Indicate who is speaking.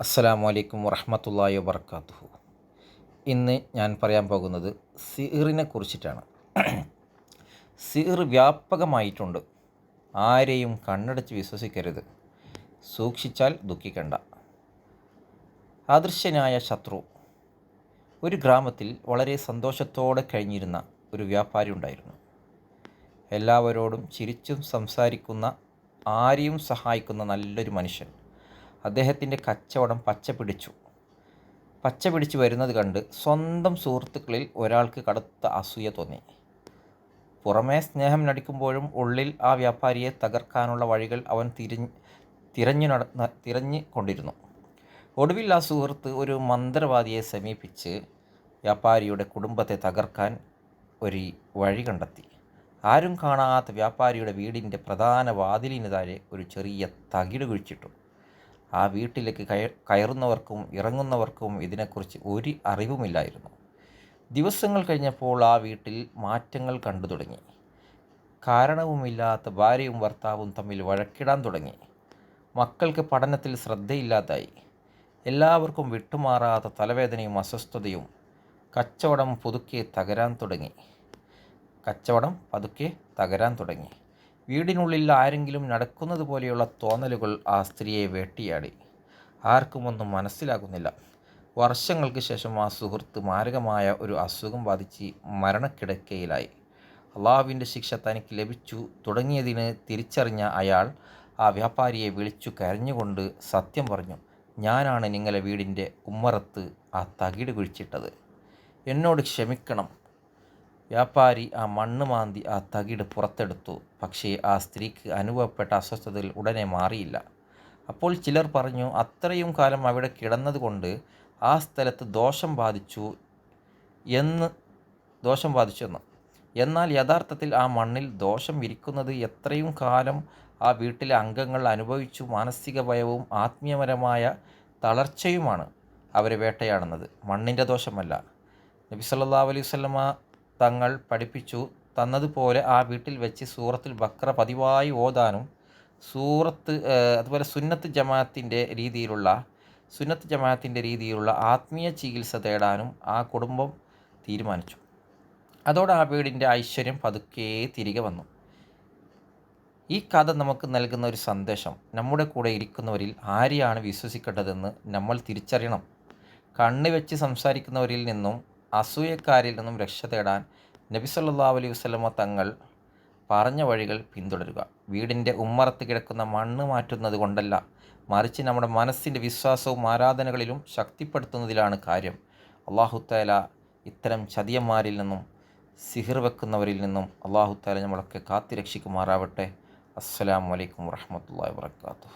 Speaker 1: അസ്സലാമു അലൈക്കും വറഹമത്തല്ലാഹി വബർക്കാത്തുഹു. ഇന്ന് ഞാൻ പറയാൻ പോകുന്നത് സിഹിറിനെ കുറിച്ചിട്ടാണ്. സിഹിർ വ്യാപകമായിട്ടുണ്ട്. ആരെയും കണ്ണടച്ച് വിശ്വസിക്കരുത്. സൂക്ഷിച്ചാൽ ദുഃഖിക്കണ്ട. അദൃശ്യനായ ശത്രു. ഒരു ഗ്രാമത്തിൽ വളരെ സന്തോഷത്തോടെ കഴിഞ്ഞിരുന്ന ഒരു വ്യാപാരി ഉണ്ടായിരുന്നു. എല്ലാവരോടും ചിരിച്ചും സംസാരിക്കുന്ന ആരെയും സഹായിക്കുന്ന നല്ലൊരു മനുഷ്യൻ. അദ്ദേഹത്തിന്റെ കച്ചവടം പച്ച പിടിച്ചു. പച്ച പിടിച്ചു വരുന്നത് കണ്ട് സ്വന്തം സുഹൃത്തുക്കളിൽ ഒരാൾക്ക് കടുത്ത അസൂയ തോന്നി. പുറമേ സ്നേഹം നടിക്കുമ്പോഴും ഉള്ളിൽ ആ വ്യാപാരിയെ തകർക്കാനുള്ള വഴികൾ അവൻ തിരിഞ്ഞ് തിരഞ്ഞു നട തിരഞ്ഞു കൊണ്ടിരുന്നു. ഒടുവിൽ ആ സുഹൃത്ത് ഒരു മന്ത്രവാദിയെ സമീപിച്ച് വ്യാപാരിയുടെ കുടുംബത്തെ തകർക്കാൻ ഒരു വഴി കണ്ടെത്തി. ആരും കാണാത്ത വ്യാപാരിയുടെ വീടിന്റെ പ്രധാന വാതിലിന് താഴെ ഒരു ചെറിയ തകിട് കുഴിച്ചിട്ടു. ആ വീട്ടിലേക്ക് കയറുന്നവർക്കും ഇറങ്ങുന്നവർക്കും ഇതിനെക്കുറിച്ച് ഒരു അറിവുമില്ലായിരുന്നു. ദിവസങ്ങൾ കഴിഞ്ഞപ്പോൾ ആ വീട്ടിൽ മാറ്റങ്ങൾ കണ്ടു തുടങ്ങി. കാരണവുമില്ലാത്ത ഭാര്യയും ഭർത്താവും തമ്മിൽ വഴക്കിടാൻ തുടങ്ങി. മക്കൾക്ക് പഠനത്തിൽ ശ്രദ്ധയില്ലാതായി. എല്ലാവർക്കും വിട്ടുമാറാത്ത തലവേദനയും അസ്വസ്ഥതയും കച്ചവടം പുതുക്കെ തകരാൻ തുടങ്ങി. കച്ചവടം പതുക്കെ തകരാൻ തുടങ്ങി. വീടിനുള്ളിൽ ആരെങ്കിലും നടക്കുന്നത് പോലെയുള്ള തോന്നലുകൾ ആ സ്ത്രീയെ വേട്ടിയാടി. ആർക്കുമൊന്നും മനസ്സിലാകുന്നില്ല. വർഷങ്ങൾക്ക് ശേഷം ആ സുഹൃത്ത് മാരകമായ ഒരു അസുഖം ബാധിച്ച് മരണക്കിടക്കയിലായി. അള്ളാഹുവിന്റെ ശിക്ഷ തനിക്ക് ലഭിച്ചു. തുടങ്ങിയതിന് തിരിച്ചറിഞ്ഞ അയാൾ ആ വ്യാപാരിയെ വിളിച്ചു കരഞ്ഞുകൊണ്ട് സത്യം പറഞ്ഞു ഞാനാണ് നിങ്ങളെ വീടിന്റെ ഉമ്മറത്ത് ആ തകിട് കുഴിച്ചിട്ടത്. എന്നോട് ക്ഷമിക്കണം. വ്യാപാരി ആ മണ്ണ് മാന്തി ആ തകിട് പുറത്തെടുത്തു. പക്ഷേ ആ സ്ത്രീക്ക് അനുഭവപ്പെട്ട അസ്വസ്ഥതയിൽ ഉടനെ മാറിയില്ല. അപ്പോൾ ചിലർ പറഞ്ഞു അത്രയും കാലം അവിടെ കിടന്നതുകൊണ്ട് ആ സ്ഥലത്ത് ദോഷം ബാധിച്ചു എന്ന് ദോഷം ബാധിച്ചു എന്ന്. എന്നാൽ യഥാർത്ഥത്തിൽ ആ മണ്ണിൽ ദോഷം വിരിക്കുന്നത് എത്രയും കാലം ആ വീട്ടിലെ അംഗങ്ങൾ അനുഭവിച്ചു. മാനസിക ഭയവും ആത്മീയപരമായ തളർച്ചയുമാണ് അവരെ വേട്ടയാടുന്നത്. മണ്ണിന്റെ ദോഷമല്ല. നബി സല്ലാ അലൈഹി സ്വലമ തങ്ങൾ പഠിപ്പിച്ചു. തന്നതുപോലെ ആ വീട്ടിൽ വെച്ച് സൂറത്തിൽ ബക്ര പതിവായി ഓതാനും സൂറത്ത് അതുപോലെ സുന്നത്ത് ജമാഅത്തിന്റെ രീതിയിലുള്ള സുന്നത്ത് ജമാഅത്തിന്റെ രീതിയിലുള്ള ആത്മീയ ചികിത്സ തേടാനും ആ കുടുംബം തീരുമാനിച്ചു. അതോടെ ആ വീടിന്റെ ഐശ്വര്യം പതുക്കെ തിരികെ വന്നു. ഈ കഥ നമുക്ക് നൽകുന്ന ഒരു സന്ദേശം നമ്മുടെ കൂടെ ഇരിക്കുന്നവരിൽ ആരെയാണ് വിശ്വസിക്കേണ്ടതെന്ന് നമ്മൾ തിരിച്ചറിയണം. കണ്ണ് വെച്ച് സംസാരിക്കുന്നവരിൽ നിന്നും അസൂയക്കാരിൽ നിന്നും രക്ഷ തേടാൻ നബി സല്ലാ അലൈഹി വസ്ലമ തങ്ങൾ പറഞ്ഞ വഴികൾ പിന്തുടരുക. വീടിന്റെ ഉമ്മറത്ത് കിടക്കുന്ന മണ്ണ് മാറ്റുന്നത് കൊണ്ടല്ല മറിച്ച് നമ്മുടെ മനസ്സിന്റെ വിശ്വാസവും ആരാധനകളിലും ശക്തിപ്പെടുത്തുന്നതിലാണ് കാര്യം. അള്ളാഹുത്താല ഇത്തരം ചതിയന്മാരിൽ നിന്നും സിഹിർ വെക്കുന്നവരിൽ നിന്നും അള്ളാഹുത്താല നമ്മളൊക്കെ കാത്തിരക്ഷിക്കുമാറാവട്ടെ. അസ്സലാമലൈക്കും വാഹമത്തല്ലാ വാത്തു